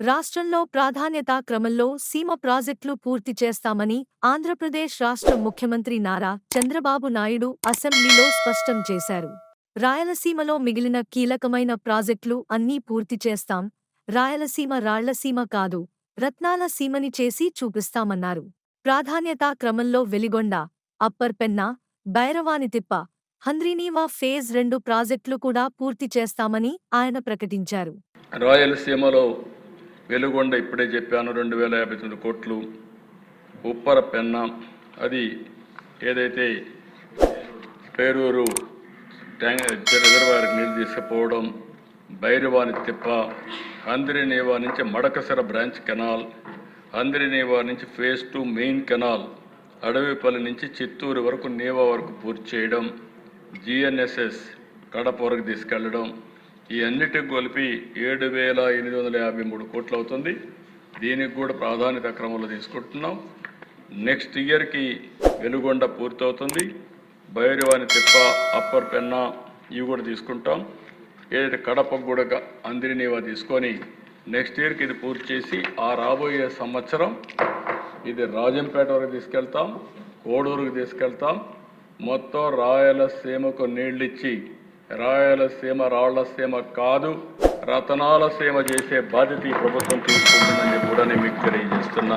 రాష్ట్రంలో ప్రాధాన్యతా క్రమంలో సీమ ప్రాజెక్టులు పూర్తి చేస్తామని ఆంధ్రప్రదేశ్ రాష్ట్ర ముఖ్యమంత్రి నారా చంద్రబాబు నాయుడు అసెంబ్లీలో స్పష్టం చేశారు. రాయలసీమలో మిగిలిన కీలకమైన ప్రాజెక్టులు అన్నీ పూర్తి చేస్తాం. రాయలసీమ రాళ్ళసీమ కాదు రత్నాల సీమని చేసి చూపిస్తామన్నారు. ప్రాధాన్యతా క్రమంలో వెలిగొండ అప్పర్ పెన్నా బైరవానితిప్ప హంద్రీనీవా ఫేజ్ రెండు ప్రాజెక్టులు కూడా పూర్తి చేస్తామని ఆయన ప్రకటించారు. రాయలసీమలో వెలుగొండ ఇప్పుడే చెప్పాను రెండు వేల యాభై తొమ్మిది కోట్లు ఉప్పర పెన్న. అది ఏదైతే పేరూరు ట్యాంక్ రిజర్వాయర్కి నీళ్ళు తీసుకుపోవడం బైరవాని తిప్ప హంద్రినేవా నుంచి మడకసర బ్రాంచ్ కెనాల్ హంద్రినేవా నుంచి phase two main canal Adavipalli నుంచి చిత్తూరు వరకు నేవా వరకు పూర్తి చేయడం జిఎన్ఎస్ఎస్ కడప వరకు తీసుకెళ్ళడం ఈ అన్నిటికి కలిపి ఏడు వేల ఎనిమిది వందల యాభై మూడు కోట్లు అవుతుంది దీనికి కూడా ప్రాధాన్యత క్రమంలో తీసుకుంటున్నాం. నెక్స్ట్ ఇయర్కి వెలుగొండ పూర్తవుతుంది. భైరవాని తిప్ప అప్పర్ పెన్న ఇవి కూడా తీసుకుంటాం. ఏదైతే కడప కూడా అందిరినీవా తీసుకొని నెక్స్ట్ ఇయర్కి ఇది పూర్తి చేసి ఆ రాబోయే సంవత్సరం ఇది రాజంపేట వరకు తీసుకెళ్తాం. కోడూరుకు తీసుకెళ్తాం. మొత్తం రాయలసీమకు నీళ్ళిచ్చి రాయలసీమ రాళ్ళసీమ కాదు రతనాల సీమ చేసే బాధ్యత ఈ ప్రభుత్వం తీసుకుంటుందని కూడా నేను మీకు తెలియజేస్తున్నా.